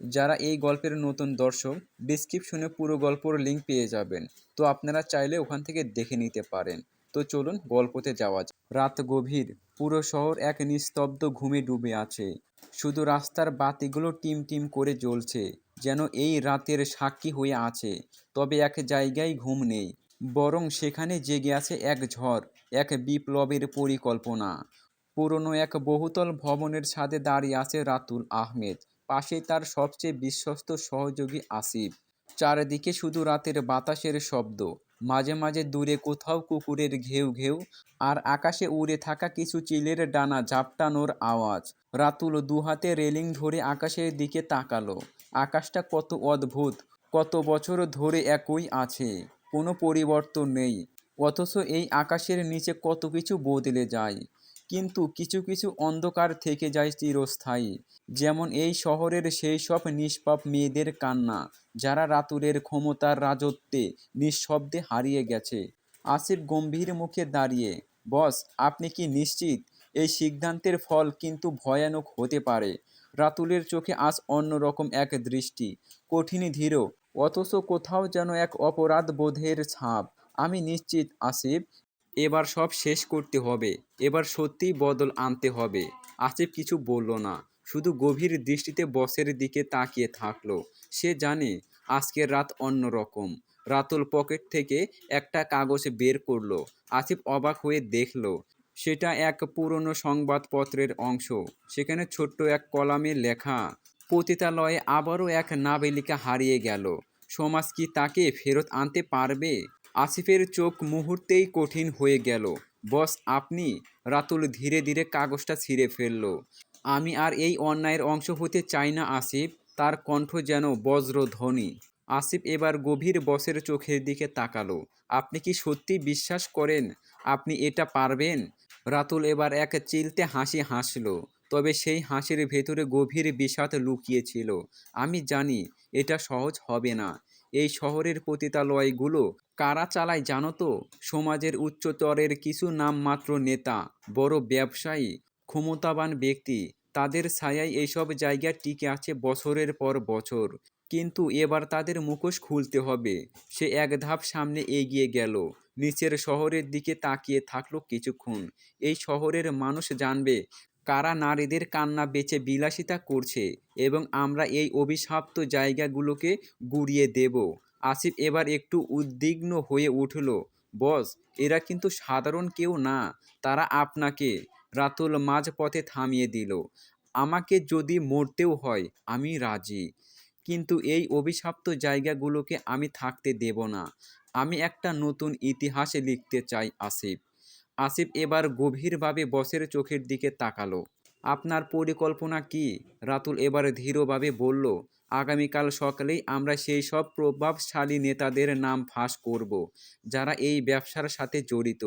যারা এই গল্পের নতুন দর্শক ডিসক্রিপশনে পুরো গল্পর লিঙ্ক পেয়ে যাবেন। তো আপনারা চাইলে ওখান থেকে দেখে নিতে পারেন। তো চলুন গল্পতে যাওয়া যাক। রাত গভীর, পুরো শহর এক নিস্তব্ধ ঘুমে ডুবে আছে। শুধু রাস্তার বাতিগুলো টিম টিম করে জ্বলছে, যেন এই রাতের সাক্ষী হয়ে আছে। তবে এক জায়গায় ঘুম নেই, বরং সেখানে জেগে আছে এক ঝড়, এক বিপ্লবের পরিকল্পনা। পুরনো এক বহুতল ভবনের ছাদে দাঁড়িয়ে আছে রাতুল আহমেদ। পাশেই তার সবচেয়ে বিশ্বস্ত সহযোগী আসিফ। চারিদিকে শুধু রাতের বাতাসের শব্দ। মাঝে মাঝে দূরে কোথাও কুকুরের ঘেউ ঘেউ আর আকাশে উড়ে থাকা কিছু চিলের ডানা ঝাপটানোর আওয়াজ। রাতুল দুহাতে রেলিং ধরে আকাশের দিকে তাকালো। আকাশটা কত অদ্ভুত, কত বছর ধরে একই আছে, কোনো পরিবর্তন নেই। অথচ এই আকাশের নিচে কত কিছু বদলে যায়। কিন্তু কিছু কিছু অন্ধকার থেকে যায় চিরস্থায়ী। যেমন এই শহরের সেই সব নিষ্পাপ মেয়েদের কান্না, যারা রাতুলের ক্ষমতার রাজত্বে নিঃশব্দে হারিয়ে গেছে। আসিফ গম্ভীর মুখে দাঁড়িয়ে, বস, আপনি কি নিশ্চিত? এই সিদ্ধান্তের ফল কিন্তু ভয়ানক হতে পারে। রাতুলের চোখে আজ অন্যরকম এক দৃষ্টি। কঠিন ধীর, অথচ কোথাও যেন এক অপরাধ বোধের ছাপ। আমি নিশ্চিত, আসিফ এবার সব শেষ করতে হবে। এবার সত্যিই বদল আনতে হবে। আসিফ কিছু বলল না। শুধু গভীর দৃষ্টিতে বসের দিকে তাকিয়ে থাকল। সে জানে, আজকের রাত অন্য রকম। রাতুল পকেট থেকে একটা কাগজ বের করল। আসিফ অবাক হয়ে দেখল, সেটা এক পুরনো সংবাদপত্রের অংশ। সেখানে ছোট্ট এক কলামে লেখা, পতিতালয়ে আবারও এক নাবালিকা হারিয়ে গেল। সমাজ কি তাকে ফেরত আনতে পারবে? আসিফের চোখ মুহূর্তেই কঠিন হয়ে গেল। বস, আপনি? রাতুল ধীরে ধীরে কাগজটা ছিঁড়ে ফেলল। আমি আর এই অন্যায়ের অংশ হতে চাই না, আসিফ। তার কণ্ঠ যেন বজ্রধ্বনি। আসিফ এবার গভীর বসের চোখের দিকে তাকালো। আপনি কি সত্যি বিশ্বাস করেন? আপনি এটা পারবেন? রাতুল এবার এক চিলতে হাসি হাসলো। তবে সেই হাসির ভেতরে গভীর বিষাদ লুকিয়েছিল। আমি জানি, এটা সহজ হবে না। এই শহরের পতিতালয়গুলো কারা চালায় জানো তো? সমাজের উচ্চতরের কিছু নামমাত্র নেতা, বড় ব্যবসায়ী, ক্ষমতাবান ব্যক্তি, তাদের ছায়ায় এইসব জায়গা টিকে আছে বছরের পর বছর। কিন্তু এবার তাদের মুখোশ খুলতে হবে। সে এক ধাপ সামনে এগিয়ে গেল, নিচের শহরের দিকে তাকিয়ে থাকল কিছুক্ষণ। এই শহরের মানুষ জানবে কারা নারীদের কান্না বেচে বিলাসিতা করছে এবং আমরা এই অভিশাপ্ত জায়গাগুলোকে গুড়িয়ে দেব। আসিফ এবার একটু উদ্বিগ্ন হয়ে উঠল, বস, এরা কিন্তু সাধারণ কেউ না, তারা আপনাকে। রাতুল মাঝপথে থামিয়ে দিল, আমাকে যদি মরতেও হয়, আমি রাজি। কিন্তু এই অভিশাপ্ত জায়গাগুলোকে আমি থাকতে দেব না। আমি একটা নতুন ইতিহাসে লিখতে চাই, আসিফ। আসিফ এবার গভীরভাবে বসের চোখের দিকে তাকালো। আপনার পরিকল্পনা কি? রাতুল এবার ধীরভাবে বলল, আগামীকাল সকালেই আমরা সেই সব প্রভাবশালী নেতাদের নাম ফাঁস করব, যারা এই ব্যবসার সাথে জড়িত।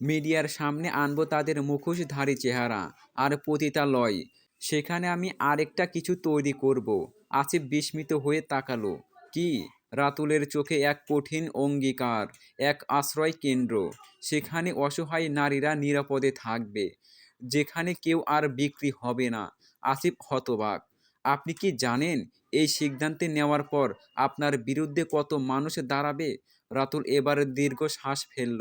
মিডিয়ার সামনে আনব তাদের মুখোশধারী চেহারা আর পতিতালয় সেখানে আমি আরেকটা কিছু তৈরি করব। আসিফ বিস্মিত হয়ে তাকালো, কি? রাতুলের চোখে এক কঠিন অঙ্গীকার, এক আশ্রয় কেন্দ্র। সেখানে অসহায় নারীরা নিরাপদে থাকবে, যেখানে কেউ আর বিক্রি হবে না। আসিফ হতবাক, আপনি কি জানেন এই সিদ্ধান্তে নেওয়ার পর আপনার বিরুদ্ধে কত মানুষ দাঁড়াবে? রাতুল এবার দীর্ঘ শ্বাস ফেলল,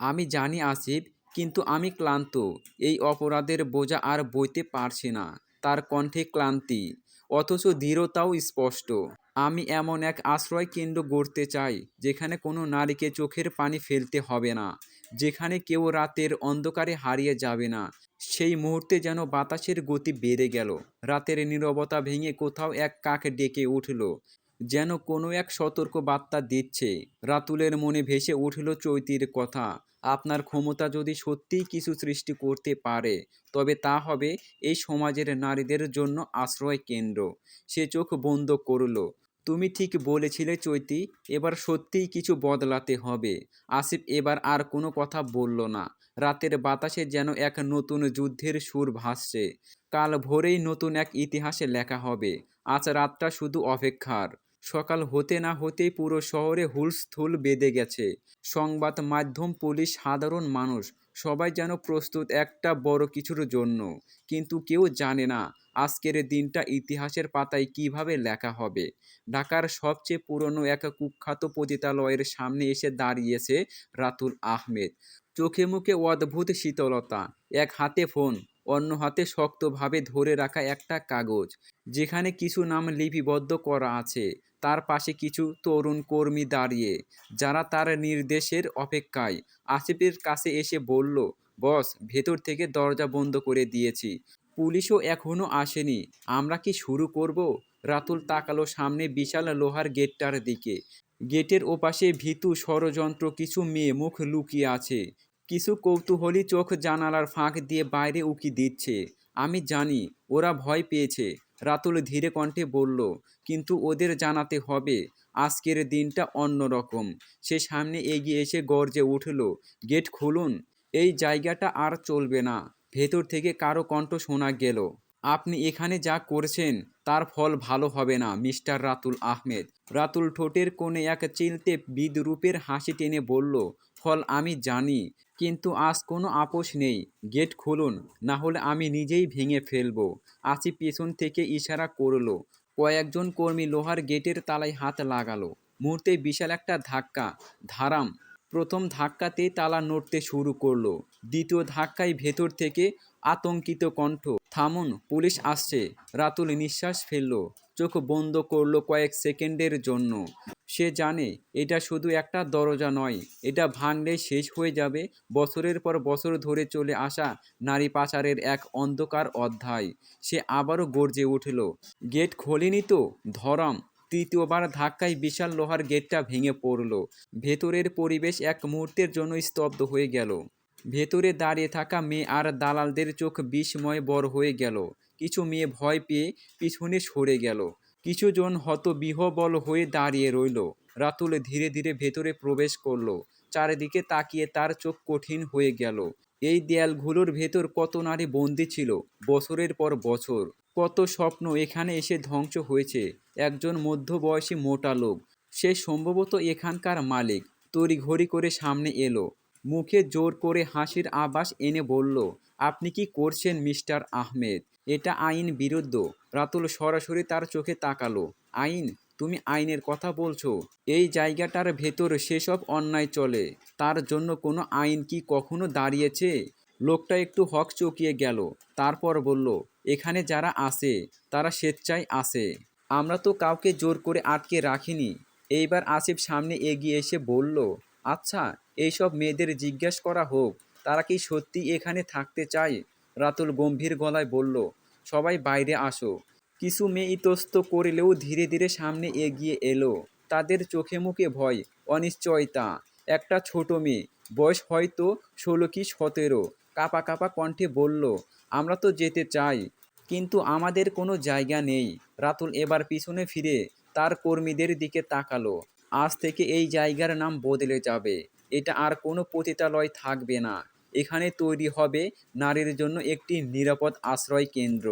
আমি জানি আসিফ, কিন্তু আমি ক্লান্ত, এই অপরাধের বোঝা আর বইতে পারছি না, তার কণ্ঠে ক্লান্তি, অথচ দৃঢ়তাও স্পষ্ট। আমি এমন এক আশ্রয় কেন্দ্র গড়তে চাই, যেখানে কোনো নারীকে চোখের পানি ফেলতে হবে না, যেখানে কেউ রাতের অন্ধকারে হারিয়ে যাবে না। সেই মুহূর্তে যেন বাতাসের গতি বেড়ে গেল, রাতের নীরবতা ভেঙে কোথাও এক কাক ডেকে উঠল, যেন কোনো এক সতর্ক বার্তা দিচ্ছে। রাতুলের মনে ভেসে উঠল চৈতির কথা, আপনার ক্ষমতা যদি সত্যিই কিছু সৃষ্টি করতে পারে, তবে তা হবে এই সমাজের নারীদের জন্য আশ্রয় কেন্দ্র সে চোখ বন্ধ করল তুমি ঠিক বলেছিলে চৈতি, এবার সত্যিই কিছু বদলাতে হবে। আসিফ এবার আর কোনো কথা বলল না। রাতের বাতাসে যেন এক নতুন যুদ্ধের সুর ভাসছে। কাল ভোরেই নতুন এক ইতিহাসে লেখা হবে, আজ রাতটা শুধু অপেক্ষার। সকাল হতে না হতেই পুরো শহরে হুলস্থুল বেঁধে গেছে। সংবাদ মাধ্যম, পুলিশ, সাধারণ মানুষ, সবাই যেন প্রস্তুত একটা বড় কিছুর জন্য। কিন্তু কেউ জানে না আজকের দিনটা ইতিহাসের পাতায় কীভাবে লেখা হবে? ঢাকার সবচেয়ে পুরনো এক কুখ্যাত পতিতালয়ের সামনে এসে দাঁড়িয়েছে রাতুল আহমেদ। চোখে মুখে অদ্ভুত শীতলতা, এক হাতে ফোন, অন্য হাতে শক্তভাবে ধরে রাখা একটা কাগজ, যেখানে কিছু নাম লিপিবদ্ধ করা আছে। তার পাশে কিছু তরুণ কর্মী দাঁড়িয়ে, যারা তার নির্দেশের অপেক্ষায়। আসিফের কাছে এসে বলল, বস, ভেতর থেকে দরজা বন্ধ করে দিয়েছি। পুলিশও এখনও আসেনি। আমরা কি শুরু করব? রাতুল তাকালো সামনে বিশাল লোহার গেটটার দিকে। গেটের ওপাশে ভীতু ষড়যন্ত্র কিছু মেয়ে মুখ লুকিয়ে আছে। কিছু কৌতূহলী চোখ জানালার ফাঁক দিয়ে বাইরে উকি দিচ্ছে। আমি জানি, ওরা ভয় পেয়েছে, রাতুল ধীরে কণ্ঠে বলল, কিন্তু ওদের জানাতে হবে, আজকের দিনটা অন্যরকম সে সামনে এগিয়ে এসে গর্জে উঠল, গেট খুলুন, এই জায়গাটা আর চলবে না। ভেতর থেকে কারও কণ্ঠ শোনা গেল। আপনি এখানে যা করছেন, তার ফল ভালো হবে না, মিস্টার রাতুল আহমেদ। রাতুল ঠোঁটের কোণে এক চিলতে বিদ্রুপের হাসি টেনে বলল, ফল আমি জানি, কিন্তু আজ কোনো আপোষ নেই। গেট খুলুন, না হলে আমি নিজেই ভেঙে ফেলব। আসি পেছন থেকে ইশারা করল। কয়েকজন কর্মী লোহার গেটের তালায় হাত লাগালো। মুহূর্তে বিশাল একটা ধাক্কা, ধারাম প্রথম ধাক্কাতেই তালা নড়তে শুরু করল। দ্বিতীয় ধাক্কায় ভেতর থেকে আতঙ্কিত কণ্ঠ, থামুন, পুলিশ আসছে। রাতুল নিঃশ্বাস ফেলল, চোখ বন্ধ করল কয়েক সেকেন্ডের জন্য। সে জানে, এটা শুধু একটা দরজা নয়, এটা ভাঙলে শেষ হয়ে যাবে বছরের পর বছর ধরে চলে আসা নারী পাচারের এক অন্ধকার অধ্যায়। সে আবারও গর্জে উঠল, গেট খোলেনি তো? ধরাম। তৃতীয়বার ধাক্কায় বিশাল লোহার গেটটা ভেঙে পড়ল। ভেতরের পরিবেশ এক মুহূর্তের জন্য স্তব্ধ হয়ে গেল। ভেতরে দাঁড়িয়ে থাকা মেয়ে আর দালালদের চোখ বিস্ময় বড় হয়ে গেল। কিছু মেয়ে ভয় পেয়ে পিছনে সরে গেল। কিছুজন হত বিহবল হয়ে দাঁড়িয়ে রইল। রাতুল ধীরে ধীরে ভেতরে প্রবেশ করল। চারিদিকে তাকিয়ে তার চোখ কঠিন হয়ে গেল। এই দেয়ালগুলোর ভেতর কত নারী বন্দি ছিল? বছরের পর বছর। কত স্বপ্ন এখানে এসে ধ্বংস হয়েছে। একজন মধ্যবয়সী মোটা লোক। সে সম্ভবত এখানকার মালিক। তড়িঘড়ি করে সামনে এলো। মুখে জোর করে হাসির আভাস এনে বলল, আপনি কি করছেন মিস্টার আহমেদ? এটা আইন বিরুদ্ধ রাতুল সরাসরি তার চোখে তাকালো। আইন? তুমি আইনের কথা বলছো? এই জায়গাটার ভেতর সেসব অন্যায় চলে। তার জন্য কোনো আইন কি কখনো দাঁড়িয়েছে লোকটা একটু হক চকিয়ে গেল। তারপর বলল এখানে যারা আসে তারা স্বেচ্ছায় আসে আমরা তো কাউকে জোর করে আটকে রাখিনি। এইবার আসিফ সামনে এগিয়ে এসে বলল আচ্ছা এইসব মেয়েদের জিজ্ঞেস করা হোক, তারা কি সত্যি এখানে থাকতে চায়? রাতুল গম্ভীর গলায় বলল, সবাই বাইরে আসো। কিছু মেয়ে ইতস্ত করলেও ধীরে ধীরে সামনে এগিয়ে এলো। তাদের চোখে মুখে ভয়, অনিশ্চয়তা। একটা ছোট মেয়ে, বয়স হয়তো ষোলো কি সতেরো, কাপা কাপা কণ্ঠে বলল আমরা তো যেতে চাই, কিন্তু আমাদের কোনো জায়গা নেই। রাতুল এবার পিছনে ফিরে তার কর্মীদের দিকে তাকালো। আজ থেকে এই জায়গার নাম বদলে যাবে। এটা আর কোনো পতিতালয় থাকবে না। এখানে তৈরি হবে নারীর জন্য একটি নিরাপদ আশ্রয় কেন্দ্র,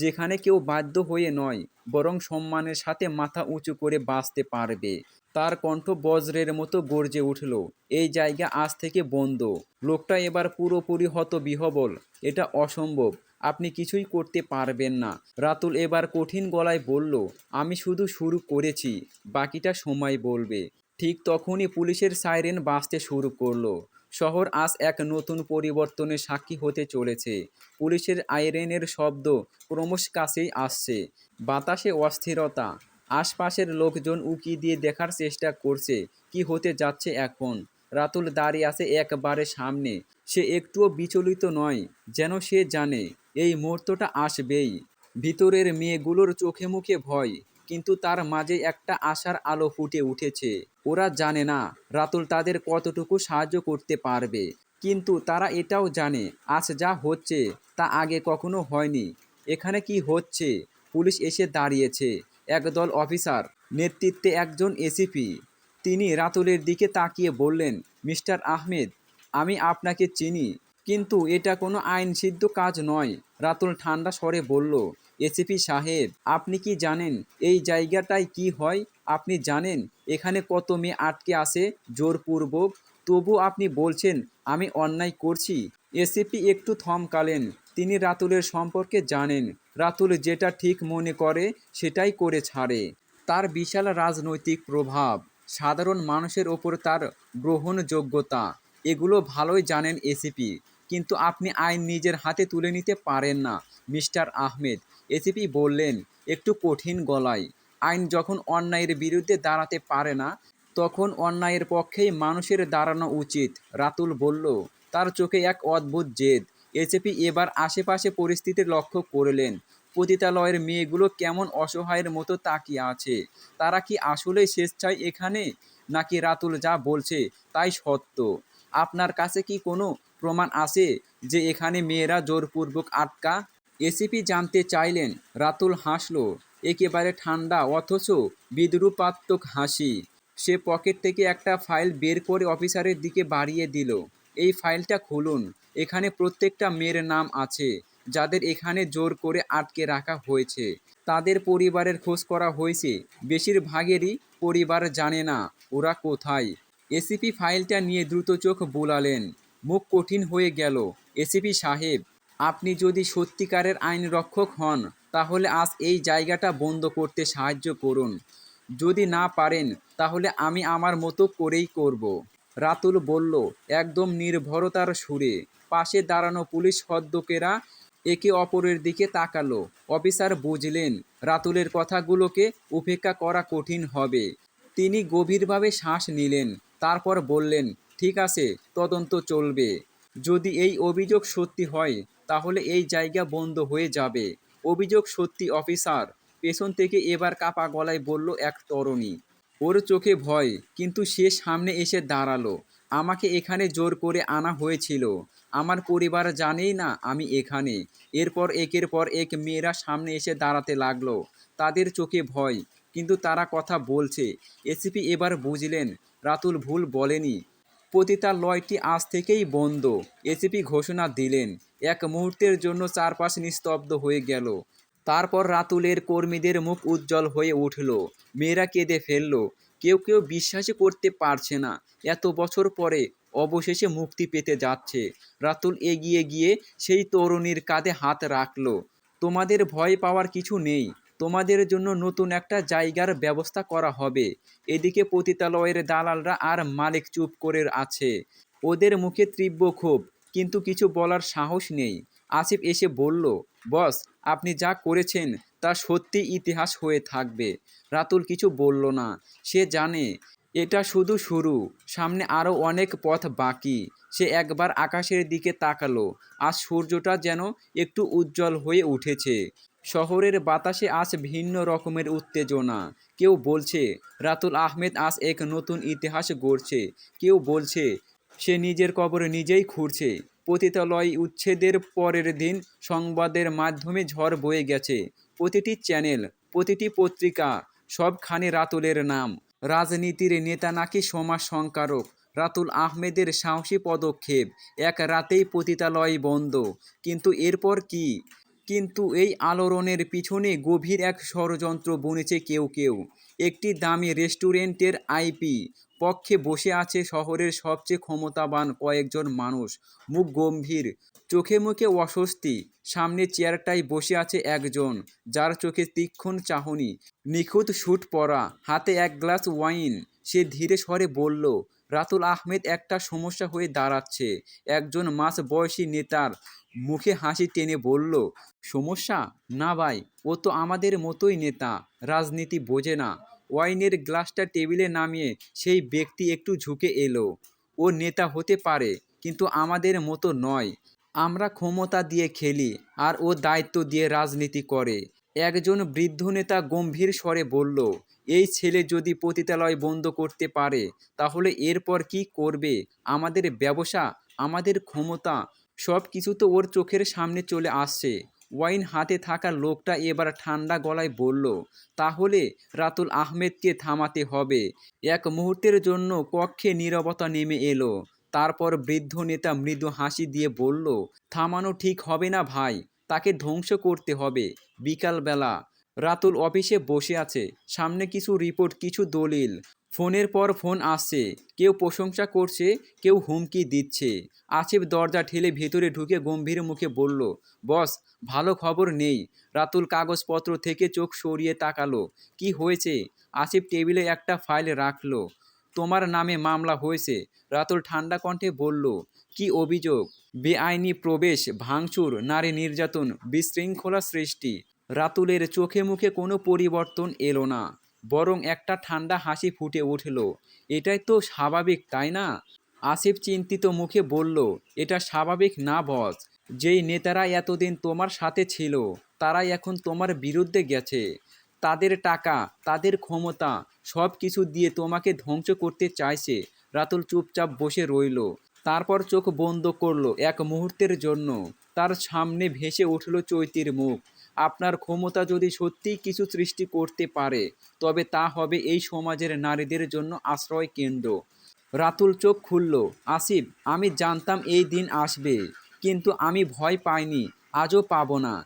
যেখানে কেউ বাধ্য হয়ে নয় বরং সম্মানের সাথে মাথা উঁচু করে বাঁচতে পারবে। তার কণ্ঠ বজ্রের মতো গর্জে উঠল। এই জায়গা আজ থেকে বন্ধ। লোকটা এবার পুরোপুরি হতবিহবল। এটা অসম্ভব। আপনি কিছুই করতে পারবেন না। রাতুল এবার কঠিন গলায় বলল, আমি শুধু শুরু করেছি। বাকিটা সময় বলবে। ঠিক তখনই পুলিশের সাইরেন বাঁচতে শুরু করল। শহর আজ এক নতুন পরিবর্তনের সাক্ষী হতে চলেছে। পুলিশের আইরেনের শব্দ ক্রমশ কাছেই আসছে। বাতাসে অস্থিরতা, আশপাশের লোকজন উকি দিয়ে দেখার চেষ্টা করছে কি হতে যাচ্ছে এখন। রাতুল দাঁড়িয়ে আছে একবারে সামনে। সে একটুও বিচলিত নয়, যেন সে জানে, এই মুহূর্তটা আসবেই। ভিতরের মেয়েগুলোর চোখে মুখে ভয়। কিন্তু তার মাঝে একটা আশার আলো ফুটে উঠেছে। ওরা জানে না রাতুল তাদের কতটুকু সাহায্য করতে পারবে। কিন্তু তারা এটাও জানে, আজ যা হচ্ছে তা আগে কখনো হয়নি। এখানে কি হচ্ছে? পুলিশ এসে দাঁড়িয়েছে। একদল অফিসার, নেতৃত্বে একজন এসিপি। তিনি রাতুলের দিকে তাকিয়ে বললেন, মিস্টার আহমেদ, আমি আপনাকে চিনি, কিন্তু এটা কোনো আইনসিদ্ধ কাজ নয়। রাতুল ঠান্ডা স্বরে বলল এসিপি সাহেব, আপনি কি জানেন এই জায়গাটায় কি হয়? আপনি জানেন এখানে কত মেয়ে আটকে আসে জোরপূর্বক। তবু আপনি বলছেন, আমি অন্যায় করছি। এসিপি একটু থমকালেন। তিনি রাতুলের সম্পর্কে জানেন। রাতুল যেটা ঠিক মনে করে, সেটাই করে ছাড়ে। তার বিশাল রাজনৈতিক প্রভাব, সাধারণ মানুষের ওপর তার গ্রহণযোগ্যতা, এগুলো ভালোই জানেন এসিপি। কিন্তু আপনি আইন নিজের হাতে তুলে নিতে পারেন না, মিস্টার আহমেদ। এসিপি বললেন, একটু কঠিন গলায়। আইন যখন অন্যায়ের বিরুদ্ধে দাঁড়াতে পারে না, তখন অন্যায়ের পক্ষেই মানুষের দাঁড়ানো উচিত, রাতুল বলল। তার চোখে এক অদ্ভুত জেদ। এসিপি এবার আশেপাশে পরিস্থিতি লক্ষ্য করলেন। পতিতালয়ের মেয়েগুলো কেমন অসহায়ের মতো তাকিয়ে আছে? তারা কি আসলেই স্বেচ্ছায় এখানে? নাকি রাতুল যা বলছে তাই সত্য? আপনার কাছে কি কোনো প্রমাণ আছে যে এখানে মেয়েরা জোরপূর্বক আটকা। এসিপি জানতে চাইলেন, রাতুল হাসলো, একেবারে ঠান্ডা, অথচ বিদ্রুপাত্মক হাসি। সে পকেট থেকে একটা ফাইল বের করে অফিসারের দিকে বাড়িয়ে দিল। এই ফাইলটা খুলুন, এখানে প্রত্যেকটা মেয়ের নাম আছে, যাদের এখানে জোর করে আটকে রাখা হয়েছে। তাদের পরিবারের খোঁজ করা হয়েছে, বেশিরভাগেরই পরিবার জানে না ওরা কোথায়। এসিপি ফাইলটা নিয়ে দ্রুত চোখ বোলালেন মুখ কঠিন হয়ে গেল। এসিপি সাহেব, আপনি যদি সত্যিকারের আইন রক্ষক হন, তাহলে আজ এই জায়গাটা বন্ধ করতে সাহায্য করুন। যদি না পারেন, তাহলে আমি আমার মতো করেই করব। রাতুল বলল, একদম নির্ভরতার সুরে। পাশে দাঁড়ানো পুলিশ হদ্দকেরা একে অপরের দিকে তাকালো। অফিসার বুঝলেন, রাতুলের কথাগুলোকে উপেক্ষা করা কঠিন হবে। তিনি গভীরভাবে শ্বাস নিলেন, তারপর বললেন ঠিক আছে, তদন্ত চলবে। যদি এই অভিযোগ সত্যি হয়, তাহলে এই জায়গা বন্ধ হয়ে যাবে। অভিযোগ সত্যি, অফিসার। পেছন থেকে এবার কাপা গলায় বলল এক তরুণী। ওর চোখে ভয়, কিন্তু সে সামনে এসে দাঁড়াল। আমাকে এখানে জোর করে আনা হয়েছিল। আমার পরিবার জানেই না আমি এখানে। এরপর একের পর এক মেয়েরা সামনে এসে দাঁড়াতে লাগল। তাদের চোখে ভয়, কিন্তু তারা কথা বলছে। এসিপি এবার বুঝলেন, রাতুল ভুল বলেনি। পতিতালয়টি আজ থেকেই বন্ধ। এসিপি ঘোষণা দিলেন, এক মুহূর্তের জন্য চারপাশ নিস্তব্ধ হয়ে গেল। তারপর রাতুলের কর্মীদের মুখ উজ্জ্বল হয়ে উঠল। মেয়েরা কেঁদে ফেলল, কেউ কেউ বিশ্বাসই করতে পারছে না। এত বছর পরে অবশেষে মুক্তি পেতে যাচ্ছে। রাতুল এগিয়ে গিয়ে সেই তরুণীর কাঁধে হাত রাখল। তোমাদের ভয় পাওয়ার কিছু নেই। তোমাদের জন্য নতুন একটা জায়গার ব্যবস্থা করা হবে। এদিকে পতিতালয়ের দালালরা আর মালিক চুপ করে আছে। ওদের মুখে তীব্র ক্ষোভ, কিন্তু কিছু বলার সাহস নেই। আসিফ এসে বলল, বস, আপনি যা করেছেন, তা সত্যি ইতিহাস হয়ে থাকবে। রাতুল কিছু বলল না। সে জানে, এটা শুধু শুরু। সামনে আরও অনেক পথ বাকি। সে একবার আকাশের দিকে তাকালো। আর সূর্যটা যেন একটু উজ্জ্বল হয়ে উঠেছে। শহরের বাতাসে আজ ভিন্ন রকমের উত্তেজনা। কেউ বলছে, রাতুল আহমেদ আজ এক নতুন ইতিহাস গড়ছে। কেউ বলছে, সে নিজের কবরে নিজেই খুঁড়ছে। পতিতালয় উচ্ছেদের পরের দিন সংবাদের মাধ্যমে ঝড় বয়ে গেছে। প্রতিটি চ্যানেল, প্রতিটি পত্রিকা, সবখানে রাতুলের নাম। রাজনীতির নেতা নাকি সমাজ সংকারক? রাতুল আহমেদের সাহসী পদক্ষেপ। এক রাতেই পতিতালয় বন্ধ। কিন্তু এরপর কি? কিন্তু এই আলোড়নের পিছনে গভীর এক ষড়যন্ত্র বুনেছে কেউ কেউ। একটি দামি রেস্টুরেন্টের আইপি পক্ষে বসে আছে শহরের সবচেয়ে ক্ষমতাবান কয়েকজন মানুষ। মুখ গম্ভীর, চোখে মুখে অস্বস্তি, সামনে চেয়ারটায় বসে আছে একজন, যার চোখে তীক্ষ্ণ চাহনি, নিখুঁত শুট পরা, হাতে এক গ্লাস ওয়াইন। সে ধীরে স্বরে বলল রাতুল আহমেদ একটা সমস্যা হয়ে দাঁড়াচ্ছে। একজন মাস বয়সী নেতার মুখে হাসি টেনে বলল, সমস্যা? না ভাই, ও তো আমাদের মতোই নেতা, রাজনীতি বোঝে না। ওয়াইনের গ্লাসটা টেবিলে নামিয়ে সেই ব্যক্তি একটু ঝুঁকে এলো। ও নেতা হতে পারে, কিন্তু আমাদের মতো নয়। আমরা ক্ষমতা দিয়ে খেলি আর ও দায়িত্ব দিয়ে রাজনীতি করে। একজন বৃদ্ধ নেতা গম্ভীর স্বরে বলল এই ছেলে যদি পতিতালয় বন্ধ করতে পারে, তাহলে এরপর কি করবে? আমাদের ব্যবসা, আমাদের ক্ষমতা সব কিছু তো ওর চোখের সামনে চলে আসছে। ওয়াইন হাতে থাকা লোকটা এবার ঠান্ডা গলায় বলল, তাহলে রাতুল আহমেদকে থামাতে হবে। এক মুহূর্তের জন্য কক্ষে নীরবতা নেমে এলো। তারপর বৃদ্ধ নেতা মৃদু হাসি দিয়ে বলল, থামানো ঠিক হবে না ভাই, তাকে ধ্বংস করতে হবে। বিকালবেলা রাতুল অফিসে বসে আছে। সামনে কিছু রিপোর্ট, কিছু দলিল। ফোনের পর ফোন আসছে। কেউ প্রশংসা করছে, কেউ হুমকি দিচ্ছে। আসিফ দরজা ঠেলে ভেতরে ঢুকে গম্ভীর মুখে বলল, বস, ভালো খবর নেই। রাতুল কাগজপত্র থেকে চোখ সরিয়ে তাকালো। কি হয়েছে? আসিফ টেবিলে একটা ফাইল রাখল। তোমার নামে মামলা হয়েছে। রাতুল ঠান্ডা কণ্ঠে বলল, কি অভিযোগ? বেআইনি প্রবেশ, ভাঙচুর, নারী নির্যাতন, বিশৃঙ্খলা সৃষ্টি। রাতুলের চোখে মুখে কোনো পরিবর্তন এলো না, বরং একটা ঠান্ডা হাসি ফুটে উঠল। এটাই তো স্বাভাবিক, তাই না? আসিফ চিন্তিত মুখে বলল, এটা স্বাভাবিক না বস, যেই নেতারা এতদিন তোমার সাথে ছিল, তারাই এখন তোমার বিরুদ্ধে গেছে। তাদের টাকা, তাদের ক্ষমতা, সব কিছু দিয়ে তোমাকে ধ্বংস করতে চাইছে। রাতুল চুপচাপ বসে রইল, তারপর চোখ বন্ধ করল এক মুহূর্তের জন্য। তার সামনে ভেসে উঠল চৈতির মুখ। আপনার ক্ষমতা যদি সত্যিই কিছু সৃষ্টি করতে পারে, তবে তা হবে এই সমাজের নারীদের জন্য আশ্রয় কেন্দ্র। রাতুল চোখ খুলল, আসিফ, আমি জানতাম এই দিন আসবে, কিন্তু আমি ভয় পাইনি, আজও পাব না।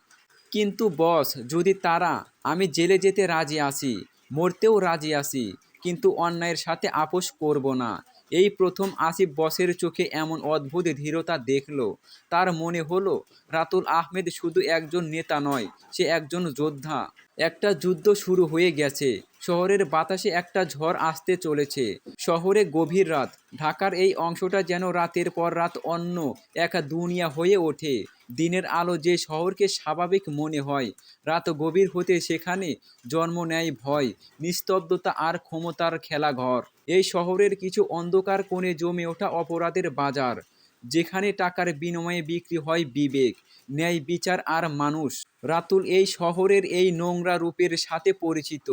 কিন্তু বস, যদি তারা, আমি জেলে যেতে রাজি আসি মরতেও রাজি আসি কিন্তু অন্যায়ের সাথে আপোষ করব না। এই প্রথম আসিফ বসের চোখে এমন অদ্ভুত ধীরতা দেখল। তার মনে হলো, রাতুল আহমেদ শুধু একজন নেতা নয়, সে একজন যোদ্ধা। একটা যুদ্ধ শুরু হয়ে গেছে। শহরের বাতাসে একটা ঝড় আসতে চলেছে। শহরে গভীর রাত। ঢাকার এই অংশটা যেন রাতের পর রাত অন্য এক দুনিয়া হয়ে ওঠে। দিনের আলো যে শহরকে স্বাভাবিক মনে হয়। রাত গভীর হতে সেখানে জন্ম নেয় ভয়, নিস্তব্ধতা আর ক্ষমতার খেলাঘর। এই শহরের কিছু অন্ধকার কোণে জমে ওঠা অপরাধের বাজার, যেখানে টাকার বিনিময়ে বিক্রি হয় বিবেক, ন্যায় বিচার আর মানুষ। রাতুল এই শহরের এই নোংরা রূপের সাথে পরিচিত।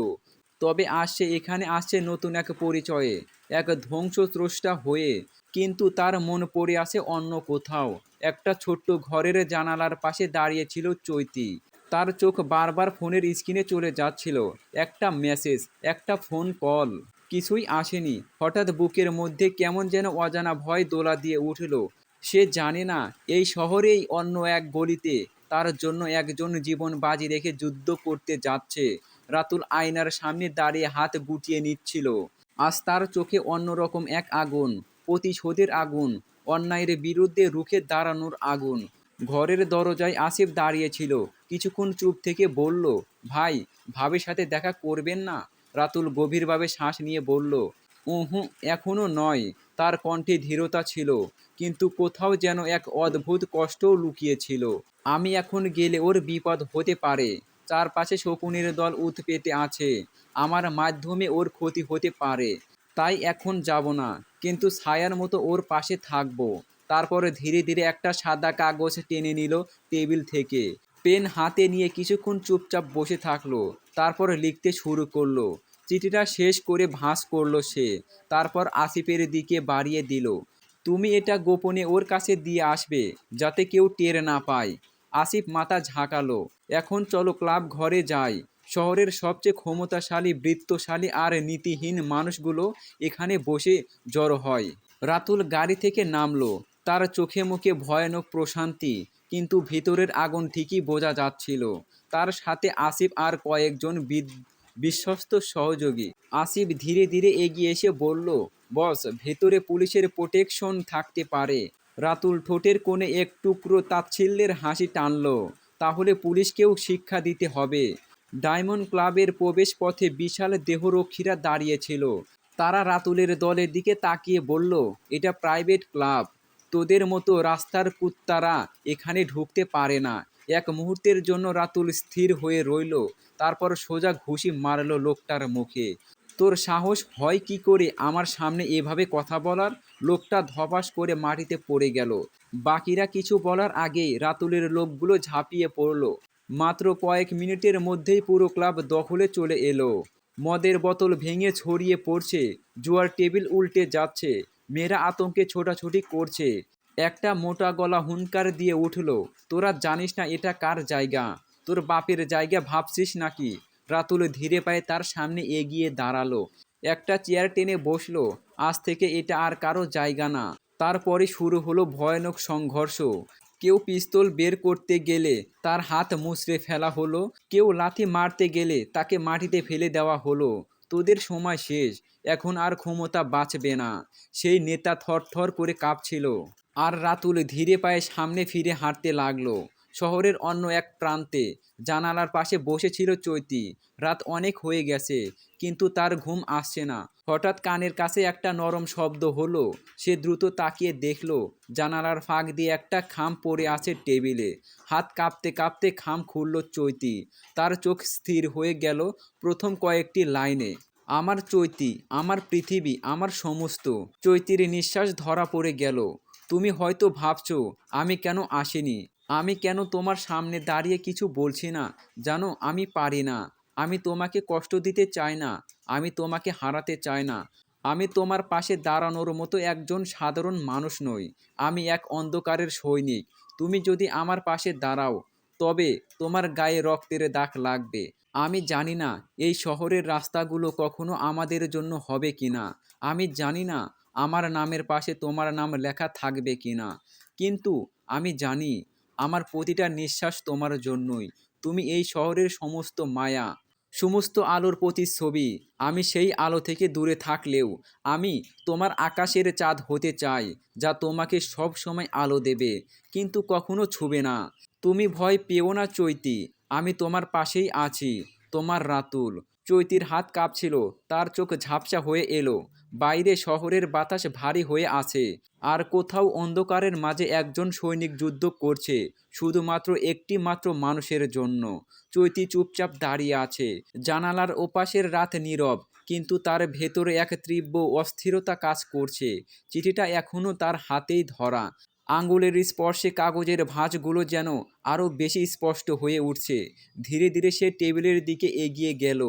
তবে আসছে এখানে আসছে নতুন এক পরিচয়ে, এক ধ্বংসস্রষ্টা হয়ে। কিন্তু তার মন পড়ে আসে অন্য কোথাও। একটা ছোট্ট ঘরের জানালার পাশে দাঁড়িয়ে ছিল চৈতি। তার চোখ বারবার ফোনের স্ক্রিনে চলে যাচ্ছিল। একটা মেসেজ, একটা ফোন কল। কিছুই আসেনি। হঠাৎ বুকের মধ্যে কেমন যেন অজানা ভয় দোলা দিয়ে উঠল। সে জানে না, এই শহরেই অন্য এক গলিতে তার জন্য একজন জীবন বাজি রেখে যুদ্ধ করতে যাচ্ছে। রাতুল আয়নার সামনে দাঁড়িয়ে হাত গুটিয়ে নিচ্ছিল। আজ তার চোখে অন্যরকম এক আগুন, প্রতিশোধের আগুন, অন্যায়ের বিরুদ্ধে রুখে দাঁড়ানোর আগুন। ঘরের দরজায় আসিফ দাঁড়িয়েছিল। কিছুক্ষণ চুপ থেকে বলল, ভাই, ভাবের সাথে দেখা করবেন না? রাতুল গভীরভাবে শ্বাস নিয়ে বলল, উহু এখনও নয়। তার কণ্ঠে ধীরতা ছিল, কিন্তু কোথাও যেন এক অদ্ভুত কষ্টও লুকিয়েছিল। আমি এখন গেলে ওর বিপদ হতে পারে। চারপাশে শকুনের দল উৎপেতে আছে। আমার মাধ্যমে ওর ক্ষতি হতে পারে। তাই এখন যাব না। কিন্তু ছায়ার মতো ওর পাশে থাকব। তারপরে ধীরে ধীরে একটা সাদা কাগজ টেনে নিল টেবিল থেকে। পেন হাতে নিয়ে কিছুক্ষণ চুপচাপ বসে থাকল। তারপর লিখতে শুরু করল। চিঠিটা শেষ করে ভাঁজ করল সে। তারপর আসিফের দিকে বাড়িয়ে দিল। তুমি এটা গোপনে ওর কাছে দিয়ে আসবে, যাতে কেউ টের না পায়। আসিফ মাথা ঝাঁকালো। এখন চলো ক্লাব ঘরে যাই। শহরের সবচেয়ে ক্ষমতাশালী, বৃত্তশালী আর নীতিহীন মানুষগুলো এখানে বসে জড়ো হয়। রাতুল গাড়ি থেকে নামলো। তার চোখে মুখে ভয়ানক প্রশান্তি, কিন্তু ভিতরের আগুন ঠিকই বোঝা যাচ্ছিল। তার সাথে আসিফ আর কয়েকজন বিশ্বস্ত সহযোগী। আসিফ ধীরে ধীরে এগিয়ে এসে বলল, বস, ভেতরে পুলিশের প্রোটেকশন থাকতে পারে। রাতুল ঠোঁটের কোণে এক টুকরো তাচ্ছিল্যের হাসি টানলো। তাহলে পুলিশকেও শিক্ষা দিতে হবে। ডায়মন্ড ক্লাবের প্রবেশ পথে বিশাল দেহরক্ষীরা দাঁড়িয়েছিল। তারা রাতুলের দলের দিকে তাকিয়ে বলল, এটা প্রাইভেট ক্লাব। তোদের মতো রাস্তার কুত্তারা এখানে ঢুকতে পারে না। এক মুহূর্তের জন্য রাতুল স্থির হয়ে রইল। তারপর সোজা ঘুষি মারলো লোকটার মুখে। তোর সাহস হয় কি করে? আমার সামনে এভাবে কথা বলার লোকটা ধপাস করে মাটিতে পড়ে গেল। বাকিরা কিছু বলার আগেই রাতুলের লোকগুলো ঝাঁপিয়ে পড়ল। মাত্র কয়েক মিনিটের মধ্যেই পুরো ক্লাব দখলে চলে এলো। মদের বোতল ভেঙে ছড়িয়ে পড়ছে, জুয়ার টেবিল উল্টে যাচ্ছে, মেয়েরা আতঙ্কে ছোটাছুটি করছে। একটা মোটা গলা হুঙ্কার দিয়ে উঠল, তোরা জানিস না এটা কার জায়গা? তোর বাপের জায়গা ভাবছিস নাকি? রাতুল ধীরে পায়ে তার সামনে এগিয়ে দাঁড়াল। একটা চেয়ার টেনে বসল। আজ থেকে এটা আর কারও জায়গা না। তারপরে শুরু হলো ভয়ানক সংঘর্ষ। কেউ পিস্তল বের করতে গেলে তার হাত মুচড়ে ফেলা হলো। কেউ লাথি মারতে গেলে তাকে মাটিতে ফেলে দেওয়া হলো। তোদের সময় শেষ। এখন আর ক্ষমতা বাঁচবে না। সেই নেতা থরথর করে কাঁপছিল। আর রাতুল ধীরে পায়ে সামনে ফিরে হাঁটতে লাগল। শহরের অন্য এক প্রান্তে। জানালার পাশে বসেছিল চৈতি। রাত অনেক হয়ে গেছে, কিন্তু তার ঘুম আসছে না। হঠাৎ কানের কাছে একটা নরম শব্দ হলো। সে দ্রুত তাকিয়ে দেখল, জানালার ফাঁক দিয়ে একটা খাম পড়ে আছে টেবিলে। হাত কাঁপতে কাঁপতে খাম খুলল চৈতি। তার চোখ স্থির হয়ে গেল প্রথম কয়েকটি লাইনে। আমার চৈতি, আমার পৃথিবী, আমার সমস্ত। চৈতির নিঃশ্বাস ধরা পড়ে গেল। তুমি হয়তো ভাবছ, আমি কেন আসিনি? আমি কেন তোমার সামনে দাঁড়িয়ে কিছু বলছি না? জানো, আমি পারি না। আমি তোমাকে কষ্ট দিতে চাই না। আমি তোমাকে হারাতে চাই না। আমি তোমার পাশে দাঁড়ানোর মতো একজন সাধারণ মানুষ নই। আমি এক অন্ধকারের সৈনিক। তুমি যদি আমার পাশে দাঁড়াও, তবে তোমার গায়ে রক্তের দাগ লাগবে। আমি জানি না এই শহরের রাস্তাগুলো কখনো আমাদের জন্য হবে কি না আমি জানি না আমার নামের পাশে তোমার নাম লেখা থাকবে কি না কিন্তু আমি জানি আমার প্রতিটা নিঃশ্বাস তোমার জন্যই। তুমি এই শহরের সমস্ত মায়া, সমস্ত আলোর প্রতিচ্ছবি, আমি সেই আলো থেকে দূরে থাকলেও আমি তোমার আকাশের চাঁদ হতে চাই, যা তোমাকে সব সময় আলো দেবে, কিন্তু কখনো ছুবে না। তুমি ভয় পেও না চৈতি, আমি তোমার পাশেই আছি, তোমার রাতুল। চৈতির হাত কাঁপছিল, তার চোখ ঝাপসা হয়ে এলো, বাইরে শহরের বাতাস ভারী হয়ে আছে, আর কোথাও অন্ধকারের মাঝে একজন সৈনিক যুদ্ধ করছে, শুধুমাত্র একটি মাত্র মানুষের জন্য। চৈতি চুপচাপ দাঁড়িয়ে আছে, জানালার ওপাশের রাত নীরব, কিন্তু তার ভেতরে এক তীব্র অস্থিরতা কাজ করছে, চিঠিটা এখনও তার হাতেই ধরা আঙ্গুলের স্পর্শে কাগজের ভাঁজগুলো যেন আরও বেশি স্পষ্ট হয়ে উঠছে। ধীরে ধীরে সে টেবিলের দিকে এগিয়ে গেল।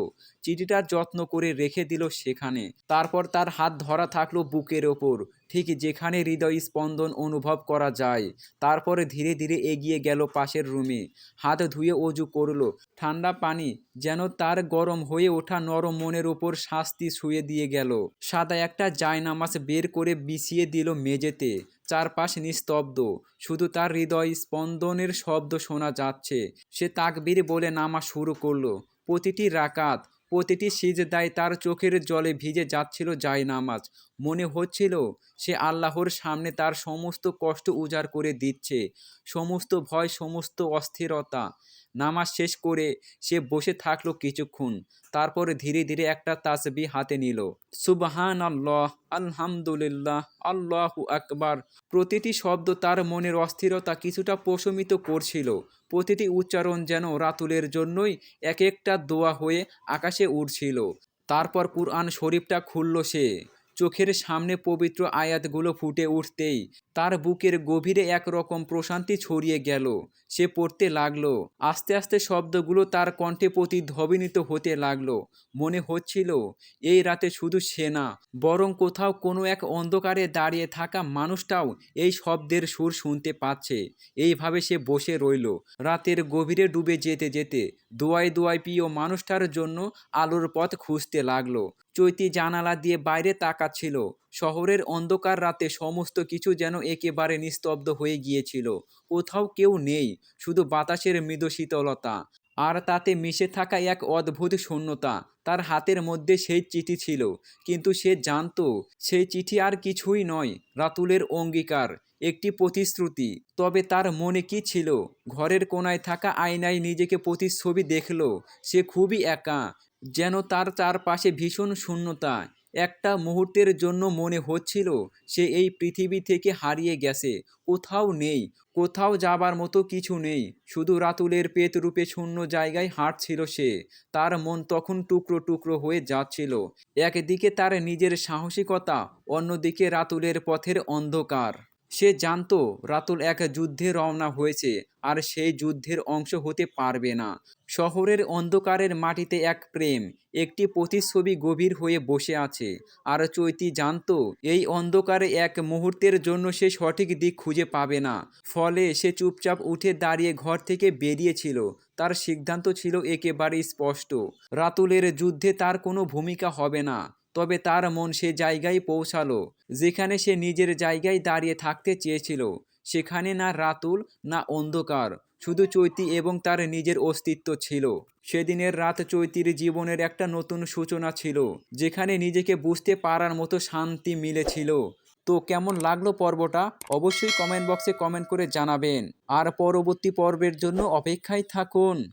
চিঠিটা যত্ন করে রেখে দিল সেখানে। তারপর তার হাত ধরা থাকল বুকের ওপর। ঠিক যেখানে হৃদয় স্পন্দন অনুভব করা যায়। তারপরে ধীরে ধীরে এগিয়ে গেল পাশের রুমে। হাত ধুয়ে অজু করল। ঠান্ডা পানি যেন তার গরম হয়ে ওঠা নরম মনের ওপর শাস্তি শুয়ে দিয়ে গেল। সাদা একটা জায়নামাজ বের করে বিছিয়ে দিল মেঝেতে। চারপাশ নিস্তব্ধ। শুধু তার হৃদয় স্পন্দনের শব্দ শোনা যাচ্ছে। সে তাকবির বলে নামা শুরু করল। প্রতিটি রাকাত, প্রতিটি সিজদায় তার চোখের জলে ভিজে যাচ্ছিল যায় নামাজ। মনে হচ্ছিল সে আল্লাহর সামনে তার সমস্ত কষ্ট উজাড় করে দিচ্ছে। সমস্ত ভয়, সমস্ত অস্থিরতা নামাজ শেষ করে সে বসে থাকল কিছুক্ষণ। তারপরে ধীরে ধীরে একটা তাসবি হাতে নিল। সুবহান আল্লাহ আলহামদুলিল্লাহ, আল্লাহু আকবার। প্রতিটি শব্দ তার মনের অস্থিরতা কিছুটা প্রশমিত করছিল। প্রতিটি উচ্চারণ যেন রাতুলের জন্যই এক একটা দোয়া হয়ে আকাশে উড়ছিল। তারপর কুরআন শরীফটা খুলল সে। চোখের সামনে পবিত্র আয়াতগুলো ফুটে উঠতেই তার বুকের গভীরে একরকম প্রশান্তি ছড়িয়ে গেল। সে পড়তে লাগল। আস্তে আস্তে শব্দগুলো তার কণ্ঠে প্রতিধ্বনিত হতে লাগল। মনে হচ্ছিল, এই রাতে শুধু সে না, বরং কোথাও কোনো এক অন্ধকারে দাঁড়িয়ে থাকা মানুষটাও এই শব্দের সুর শুনতে পাচ্ছে। এইভাবে সে বসে রইল, রাতের গভীরে ডুবে যেতে যেতে। দোয়াই দোয়াই প্রিয় মানুষটার জন্য আলোর পথ খুঁজতে লাগল। চৈতি জানালা দিয়ে বাইরে তাকাচ্ছিল। শহরের অন্ধকার রাতে সমস্ত কিছু যেন একেবারে নিস্তব্ধ হয়ে গিয়েছিল। কোথাও কেউ নেই, শুধু বাতাসের মৃদু শীতলতা। আর তাতে মিশে থাকা এক অদ্ভুত শূন্যতা, তার হাতের মধ্যে সেই চিঠি ছিল। কিন্তু সে জানতো, সেই চিঠি আর কিছুই নয়, রাতুলের অঙ্গীকার, একটি প্রতিশ্রুতি। তবে তার মনে কি ছিল? ঘরের কোনায় থাকা আয়নায় নিজেকে প্রতিচ্ছবি দেখল, সে খুবই একা যেন তার চারপাশে ভীষণ শূন্যতা। একটা মুহূর্তের জন্য মনে হচ্ছিল সে এই পৃথিবী থেকে হারিয়ে গেছে। কোথাও নেই, কোথাও যাবার মতো কিছু নেই। শুধু রাতুলের পেট রূপে শূন্য জায়গায় হাঁটছিল সে। তার মন তখন টুকরো টুকরো হয়ে যাচ্ছিল। একদিকে তার নিজের সাহসিকতা, অন্যদিকে রাতুলের পথের অন্ধকার। সে জানত রাতুল এক যুদ্ধে রওনা হয়েছে আর সেই যুদ্ধের অংশ হতে পারবে না। শহরের অন্ধকারের মাটিতে এক প্রেম, একটি প্রতিচ্ছবি গভীর হয়ে বসে আছে। আর চৈতি জানত এই অন্ধকারে এক মুহূর্তের জন্য সে সঠিক দিক খুঁজে পাবে না। ফলে সে চুপচাপ উঠে দাঁড়িয়ে ঘর থেকে বেরিয়েছিল। তার সিদ্ধান্ত ছিল একেবারে স্পষ্ট। রাতুলের যুদ্ধে তার কোনো ভূমিকা হবে না। তবে তার মন সে জায়গায় পৌঁছালো, যেখানে সে নিজের জায়গায় দাঁড়িয়ে থাকতে চেয়েছিল। সেখানে না রাতুল, না অন্ধকার, শুধু চৈতি এবং তার নিজের অস্তিত্ব ছিল। সেদিনের রাত চৈতির জীবনের একটা নতুন সূচনা ছিল, যেখানে নিজেকে বুঝতে পারার মতো শান্তি মিলেছিল। তো কেমন লাগল পর্বটা? অবশ্যই কমেন্ট বক্সে কমেন্ট করে জানাবেন। আর পরবর্তী পর্বের জন্য অপেক্ষায় থাকুন।